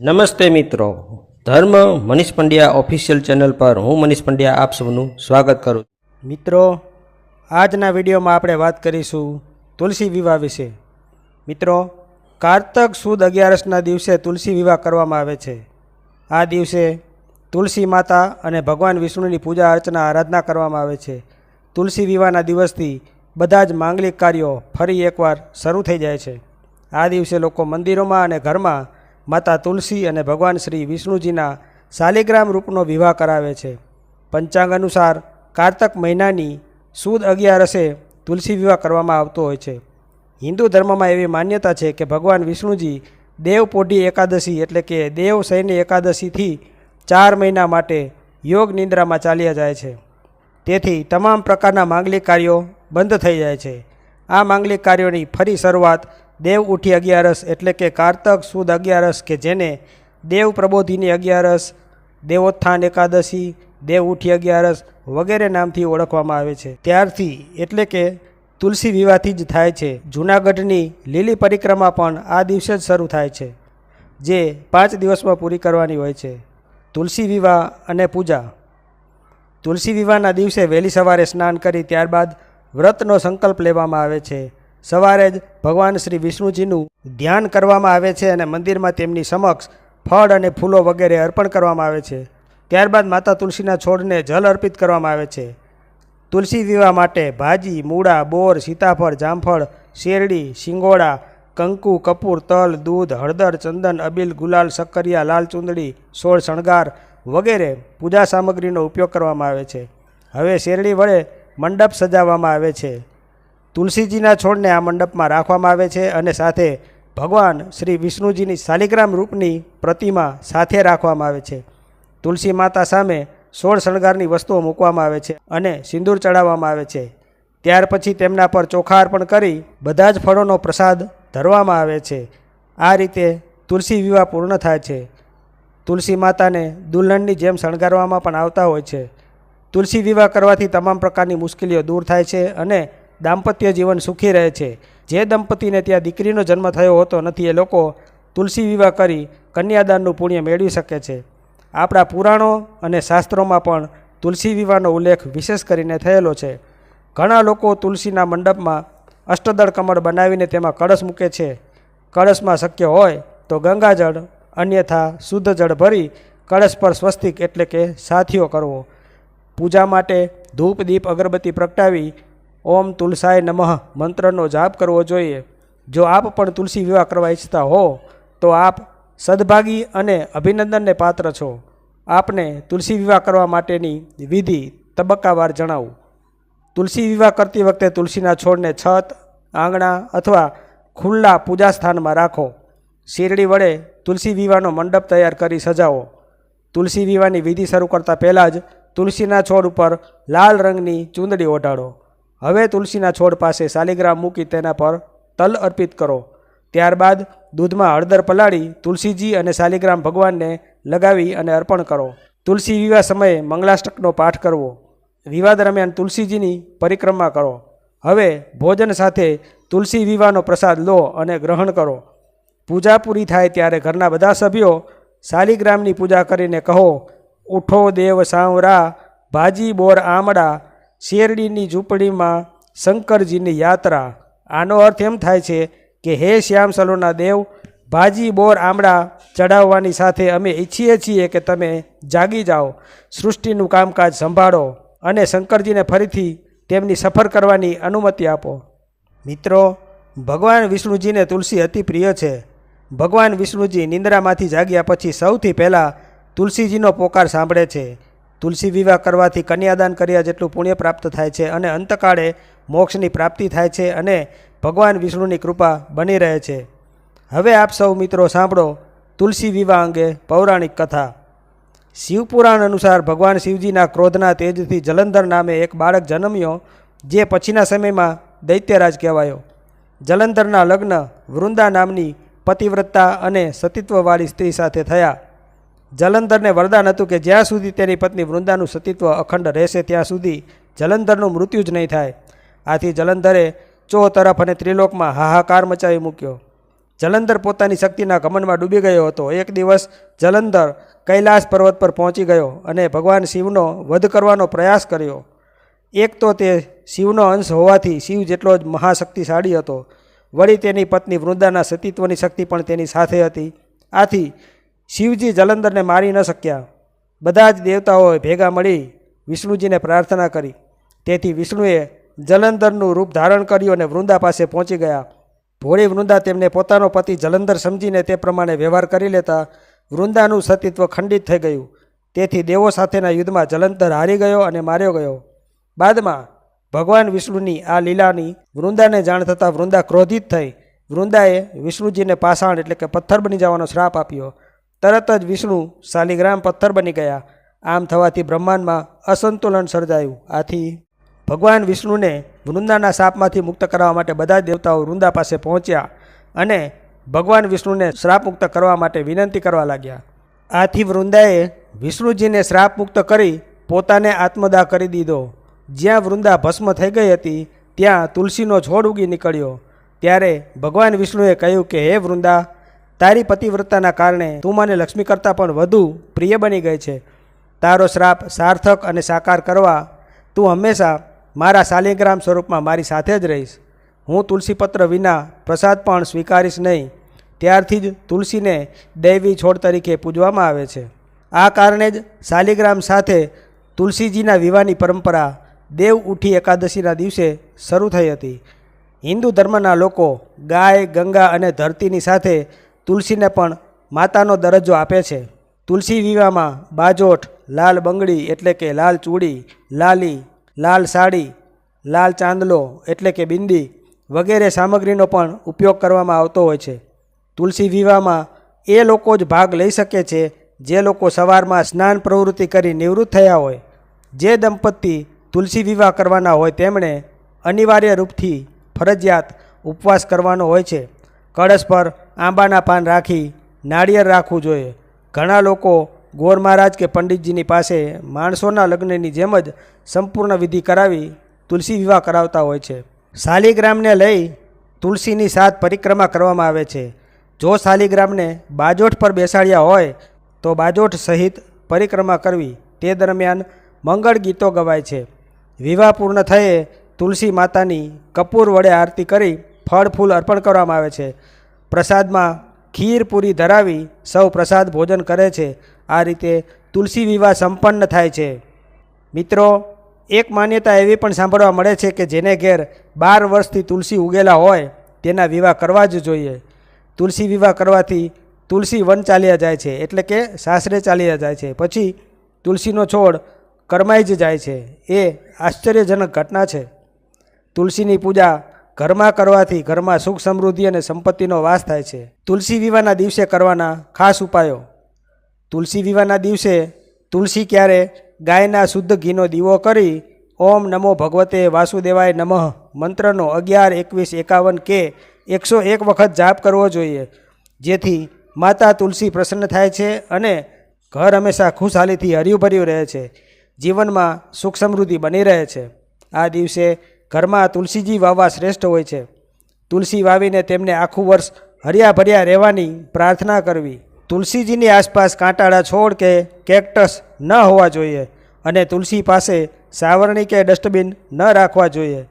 નમસ્તે મિત્રો. ધર્મ મનીષ પંડ્યા ઓફિશિયલ ચેનલ પર હું મનીષ પંડ્યા આપ સૌનું સ્વાગત કરું મિત્રો, આજના વિડીયોમાં આપણે વાત કરીશું તુલસી વિવાહ વિશે. મિત્રો, કારતક સુદ અગિયારસના દિવસે તુલસી વિવાહ કરવામાં આવે છે. આ દિવસે તુલસી માતા અને ભગવાન વિષ્ણુની પૂજા અર્ચના આરાધના કરવામાં આવે છે. તુલસી વિવાહના દિવસથી બધા જ માંગલિક કાર્યો ફરી એકવાર શરૂ થઈ જાય છે. આ દિવસે લોકો મંદિરોમાં અને ઘરમાં માતા તુલસી અને ભગવાન શ્રી વિષ્ણુજીના શાલિગ્રામ રૂપનો વિવાહ કરાવે છે. પંચાંગ અનુસાર કારતક મહિનાની સુદ અગિયારસે તુલસી વિવાહ કરવામાં આવતો હોય છે. હિન્દુ ધર્મમાં એવી માન્યતા છે કે ભગવાન વિષ્ણુજી દેવપોઢી એકાદશી એટલે કે દેવ સૈન્ય એકાદશીથી ચાર મહિના માટે યોગ નિંદ્રામાં ચાલ્યા જાય છે. તેથી તમામ પ્રકારના માંગલિક કાર્યો બંધ થઈ જાય છે. આ માંગલિક કાર્યોની ફરી શરૂઆત દેવ ઉઠી અગિયારસ એટલે કે કારતક સુદ અગિયારસ કે જેને દેવ પ્રબોધિની અગિયારસ, દેવોત્થાન એકાદશી, દેવ ઉઠી અગિયારસ વગેરે નામથી ઓળખવામાં આવે છે. ત્યારથી એટલે કે તુલસી વિવાહથી જ થાય છે. જૂનાગઢની લીલી પરિક્રમા પણ આ દિવસે જ શરૂ થાય છે, જે પાંચ દિવસમાં પૂરી કરવાની હોય છે. તુલસી વિવાહ અને પૂજા. તુલસી વિવાહના દિવસે વહેલી સવારે સ્નાન કરી ત્યારબાદ વ્રતનો સંકલ્પ લેવામાં આવે છે. સવારે જ ભગવાન શ્રી વિષ્ણુજીનું ધ્યાન કરવામાં આવે છે અને મંદિરમાં તેમની સમક્ષ ફળ અને ફૂલો વગેરે અર્પણ કરવામાં આવે છે. ત્યારબાદ માતા તુલસીના છોડને જલ અર્પિત કરવામાં આવે છે. તુલસી વિવાહ માટે ભાજી, મૂળા, બોર, સીતાફળ, જામફળ, શેરડી, શિંગોડા, કંકુ, કપૂર, તલ, દૂધ, હળદર, ચંદન, અબીલ, ગુલાલ શક્કરિયા લાલ ચૂંદડી, સોળ શણગાર વગેરે પૂજા સામગ્રીનો ઉપયોગ કરવામાં આવે છે. હવે શેરડી વડે મંડપ સજાવવામાં આવે છે. તુલસીજીના છોડને આ મંડપમાં રાખવામાં આવે છે અને સાથે ભગવાન શ્રી વિષ્ણુજીની શાલિગ્રામ રૂપની પ્રતિમા સાથે રાખવામાં આવે છે. તુલસી માતા સામે સોળ શણગારની વસ્તુઓ મૂકવામાં આવે છે અને સિંદૂર ચડાવવામાં આવે છે. ત્યાર પછી તેમના પર ચોખા અર્પણ કરી બધા જ ફળોનો પ્રસાદ ધરવામાં આવે છે. આ રીતે તુલસી વિવાહ પૂર્ણ થાય છે. તુલસી માતાને દુલ્હનની જેમ શણગારવામાં પણ આવતા હોય છે. તુલસી વિવાહ કરવાથી તમામ પ્રકારની મુશ્કેલીઓ દૂર થાય છે અને દાંપત્ય જીવન સુખી રહે છે. જે દંપતીને ત્યાં દીકરીનો જન્મ થયો હોતો નથી, એ લોકો તુલસી વિવાહ કરી કન્યાદાનનું પુણ્ય મેળવી શકે છે. આપણા પુરાણો અને શાસ્ત્રોમાં પણ તુલસી વિવાહનો ઉલ્લેખ વિશેષ કરીને થયેલો છે. ઘણા લોકો તુલસીના મંડપમાં અષ્ટદળ કમળ બનાવીને તેમાં કળશ મૂકે છે. કળશમાં શક્ય હોય તો ગંગાજળ, અન્યથા શુદ્ધ જળ ભરી કળશ પર સ્વસ્તિક એટલે કે સાથીઓ કરવો. પૂજા માટે ધૂપ, દીપ, અગરબત્તી પ્રગટાવી ઓમ તુલસાય નમઃ મંત્રનો જાપ કરવો જોઈએ. જો આપ પણ તુલસી વિવાહ કરવા ઈચ્છતા હો, તો આપ સદભાગી અને અભિનંદનને પાત્ર છો. આપને તુલસી વિવાહ કરવા માટેની વિધિ તબક્કાવાર જણાવું. તુલસી વિવાહ કરતી વખતે તુલસીના છોડને છત, આંગણા અથવા ખુલ્લા પૂજા સ્થાનમાં રાખો. શેરડી વડે તુલસી વિવાહનો મંડપ તૈયાર કરી સજાવો. તુલસી વિવાહની વિધિ શરૂ કરતાં પહેલાં જ તુલસીના છોડ ઉપર લાલ રંગની ચૂંદડી ઓઢાડો હવે તુલસીના છોડ પાસે શાલિગ્રામ મૂકી તેના પર તલ અર્પિત કરો. ત્યારબાદ દૂધમાં હળદર પલાળી તુલસીજી અને શાલિગ્રામ ભગવાનને લગાવી અને અર્પણ કરો. તુલસી વિવાહ સમયે મંગલાષ્ટકનો પાઠ કરવો. વિવાહ દરમિયાન તુલસીજીની પરિક્રમા કરો. હવે ભોજન સાથે તુલસી વિવાહનો પ્રસાદ લો અને ગ્રહણ કરો. પૂજા પૂરી થાય ત્યારે ઘરના બધા સભ્યો શાલિગ્રામની પૂજા કરીને કહો, ઉઠો દેવ સાંવરા, ભાજી બોર આમડા શેરડીની ઝૂંપડીમાં શંકરજીની યાત્રા. આનો અર્થ એમ થાય છે કે હે શ્યામ સલોના દેવ, ભાજી, બોર, આમળા ચડાવવાની સાથે અમે ઈચ્છીએ છીએ કે તમે જાગી જાઓ, સૃષ્ટિનું કામકાજ સંભાળો અને શંકરજીને ફરીથી તેમની સફર કરવાની અનુમતિ આપો. મિત્રો, ભગવાન વિષ્ણુજીને તુલસી અતિ પ્રિય છે. ભગવાન વિષ્ણુજી નિંદ્રામાંથી જાગ્યા પછી સૌથી પહેલાં તુલસીજીનો પોકાર સાંભળે છે. તુલસી વિવાહ કરવાથી કન્યાદાન કર્યા જેટલું પુણ્ય પ્રાપ્ત થાય છે અને અંતકાળે મોક્ષની પ્રાપ્તિ થાય છે અને ભગવાન વિષ્ણુની કૃપા બની રહે છે. હવે આપ સૌ મિત્રો સાંભળો તુલસી વિવાહ અંગે પૌરાણિક કથા. શિવપુરાણ અનુસાર ભગવાન શિવજીના ક્રોધના તેજથી જલંધર નામે એક બાળક જન્મ્યો, જે પછીના સમયમાં દૈત્યરાજ કહેવાયો. જલંધરના લગ્ન વૃંદા નામની પતિવ્રતા અને સતીત્વવાળી સ્ત્રી સાથે થયા. જલંધરને વરદાન હતું કે જ્યાં સુધી તેની પત્ની વૃંદાનું સતીત્વ અખંડ રહેશે, ત્યાં સુધી જલંધરનું મૃત્યુ જ નહીં થાય. આથી જલંધરે ચો તરફ અને ત્રિલોકમાં હાહાકાર મચાવી મૂક્યો. જલંધર પોતાની શક્તિના ઘમનમાં ડૂબી ગયો હતો. એક દિવસ જલંધર કૈલાસ પર્વત પર પહોંચી ગયો અને ભગવાન શિવનો વધ કરવાનો પ્રયાસ કર્યો. એક તો તે શિવનો અંશ હોવાથી શિવ જેટલો જ મહાશક્તિશાળી હતો. વળી તેની પત્ની વૃંદાના સતીત્વની શક્તિ પણ તેની સાથે હતી. આથી શિવજી જલંધરને મારી ન શક્યા. બધા જ દેવતાઓએ ભેગા મળી વિષ્ણુજીને પ્રાર્થના કરી. તેથી વિષ્ણુએ જલંધરનું રૂપ ધારણ કર્યું અને વૃંદા પાસે પહોંચી ગયા. ભોળી વૃંદા તેમને પોતાનો પતિ જલંધર સમજીને તે પ્રમાણે વ્યવહાર કરી લેતા વૃંદાનું સતીત્વ ખંડિત થઈ ગયું. તેથી દેવો સાથેના યુદ્ધમાં જલંધર હારી ગયો અને માર્યો ગયો. બાદમાં ભગવાન વિષ્ણુની આ લીલાની વૃંદાને જાણ થતાં વૃંદા ક્રોધિત થઈ. વૃંદાએ વિષ્ણુજીને પાષાણ એટલે કે પથ્થર બની જવાનો શ્રાપ આપ્યો. તરત જ વિષ્ણુ શાલિગ્રામ પથ્થર બની ગયા. આમ થવાથી બ્રહ્માંડમાં અસંતુલન સર્જાયું. આથી ભગવાન વિષ્ણુને વૃંદાના શાપમાંથી મુક્ત કરવા માટે બધા દેવતાઓ વૃંદા પાસે પહોંચ્યા અને ભગવાન વિષ્ણુને શ્રાપ મુક્ત કરવા માટે વિનંતી કરવા લાગ્યા. આથી વૃંદાએ વિષ્ણુજીને શ્રાપ મુક્ત કરી પોતાને આત્મદાહ કરી દીધો. જ્યાં વૃંદા ભસ્મ થઈ ગઈ હતી, ત્યાં તુલસીનો છોડ ઉગી નીકળ્યો. ત્યારે ભગવાન વિષ્ણુએ કહ્યું કે, હે વૃંદા તારી પતિવ્રતાના કારણે તું મને લક્ષ્મી કરતાં પણ વધુ પ્રિય બની ગઈ છે. તારો શ્રાપ સાર્થક અને સાકાર કરવા તું હંમેશા મારા શાલિગ્રામ સ્વરૂપમાં મારી સાથે જ રહીશ. હું તુલસીપત્ર વિના પ્રસાદ પણ સ્વીકારીશ નહીં. ત્યારથી જ તુલસીને દૈવી છોડ તરીકે પૂજવામાં આવે છે. આ કારણે જ શાલિગ્રામ સાથે તુલસીજીના વિવાહની પરંપરા દેવ ઉઠી એકાદશીના દિવસે શરૂ થઈ હતી. હિન્દુ ધર્મના લોકો ગાય, ગંગા અને ધરતીની સાથે તુલસીને પણ માતાનો દરજ્જો આપે છે. તુલસી વિવાહમાં બાજોઠ, લાલ બંગડી એટલે કે લાલ ચૂડી, લાલી, લાલ સાડી, લાલ ચાંદલો એટલે કે બિંદી વગેરે સામગ્રીનો પણ ઉપયોગ કરવામાં આવતો હોય છે. તુલસી વિવાહમાં એ લોકો જ ભાગ લઈ શકે છે જે લોકો સવારમાં સ્નાન પ્રવૃત્તિ કરી નિવૃત્ત થયા હોય. જે દંપતી તુલસી વિવાહ કરવાના હોય તેમણે અનિવાર્ય રૂપથી ફરજિયાત ઉપવાસ કરવાનો હોય છે. કળશ પર આંબાના પાન રાખી નાળિયેર રાખવું જોઈએ. ઘણા લોકો ગોર મહારાજ કે પંડિતજીની પાસે માણસોના લગ્નની જેમ જ સંપૂર્ણ વિધિ કરાવી તુલસી વિવાહ કરાવતા હોય છે. શાલિગ્રામને લઈ તુલસીની સાત પરિક્રમા કરવામાં આવે છે. જો શાલિગ્રામને બાજોઠ પર બેસાડ્યા હોય તો બાજોઠ સહિત પરિક્રમા કરવી તે દરમિયાન મંગળ ગીતો ગવાય છે. વિવાહ પૂર્ણ થયે તુલસી માતાની કપૂર વડે આરતી કરી ફળ ફૂલ અર્પણ કરવામાં આવે છે. પ્રસાદમાં ખીર પૂરી ધરાવી સૌ પ્રસાદ ભોજન કરે છે. આ રીતે તુલસી વિવાહ સંપન્ન થાય છે. મિત્રો, એક માન્યતા એવી પણ સાંભળવા મળે છે કે જેને ઘેર બાર વર્ષથી તુલસી ઉગેલા હોય, તેના વિવાહ કરવા જ જોઈએ. તુલસી વિવાહ કરવાથી તુલસી વન ચાલ્યા જાય છે, એટલે કે સાસરે ચાલ્યા જાય છે. પછી તુલસીનો છોડ કરમાઈ જ જાય છે. એ આશ્ચર્યજનક ઘટના છે. તુલસીની પૂજા ઘરમાં કરવાથી ઘરમાં સુખ સમૃદ્ધિ અને સંપત્તિનો વાસ થાય છે. તુલસી વિવાહના દિવસે કરવાના ખાસ ઉપાયો. તુલસી વિવાહના દિવસે તુલસી ક્યારે ગાયના શુદ્ધ ઘીનો દીવો કરી ઓમ નમો ભગવતે વાસુદેવાય નમઃ મંત્રનો અગિયાર, એકવીસ, એકાવન કે એકસો એક વખત જાપ કરવો જોઈએ. જેથી માતા તુલસી પ્રસન્ન થાય છે અને ઘર હંમેશા ખુશહાલીથી હર્યું ભર્યું રહે છે. જીવનમાં સુખ સમૃદ્ધિ બની રહે છે. આ દિવસે ઘરમાં તુલસીજી વાવવા શ્રેષ્ઠ હોય છે. તુલસી વાવીને તેમને આખું વર્ષ હર્યા ભર્યા રહેવાની પ્રાર્થના કરવી. તુલસીજીની આસપાસ કાંટાળા છોડ કે કેક્ટસ ન હોવા જોઈએ અને તુલસી પાસે સાવરણી કે ડસ્ટબિન ન રાખવા જોઈએ.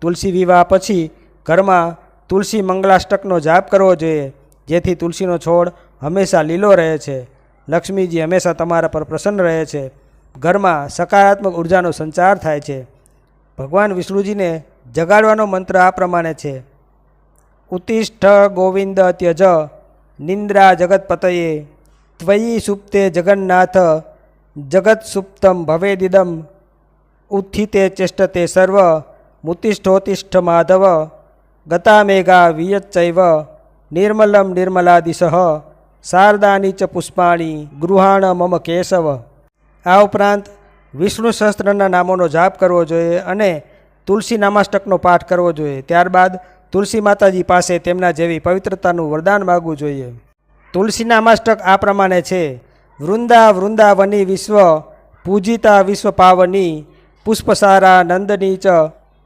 તુલસી વિવાહ પછી ઘરમાં તુલસી મંગલાષ્ટકનો જાપ કરવો જોઈએ, જેથી તુલસીનો છોડ હંમેશા લીલો રહે છે. લક્ષ્મીજી હંમેશા તમારા પર પ્રસન્ન રહે છે. ઘરમાં સકારાત્મક ઉર્જાનો સંચાર થાય છે. ભગવાન વિષ્ણુજીને જગાડવાનો મંત્ર આ પ્રમાણે છે. ઉતિષ્ઠ ગોવિંદ ત્યજ નિંદ્રા જગતપતયે ત્વયી સુપ્તે જગન્નાથ જગત સુપ્તમ ભવેદિદમ ઉત્થિતે ચેષ્ટતે સર્વ મુતિષ્ઠોતિષ્ઠ માધવ ગતામેઘા વિયચ્ચૈવ નિર્મલમ નિર્મલાદિશ શારદાની ચ પુષ્પાણી ગૃહાણ મમ કેશવ. આ ઉપરાંત વિષ્ણુ સહસ્ત્રના નામોનો જાપ કરવો જોઈએ અને તુલસી નામાષ્ટકનો પાઠ કરવો જોઈએ. ત્યારબાદ તુલસી માતાજી પાસે તેમના જેવી પવિત્રતાનું વરદાન માગવું જોઈએ. તુલસી નામાષ્ટક આ પ્રમાણે છે. વૃંદા વૃંદાવની વિશ્વ, પૂજિતા વિશ્વ પાવની, પુષ્પસારા નંદની ચ,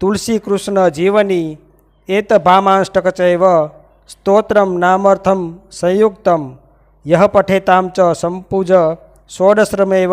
તુલસી કૃષ્ણ જીવની, એત ભામાષ્ટક ચૈવ, સ્તોત્રમ નામર્થમ સંયુક્તમ, યહ પઠેતામ ચ સંપૂજ, ષોડશ્રમેવ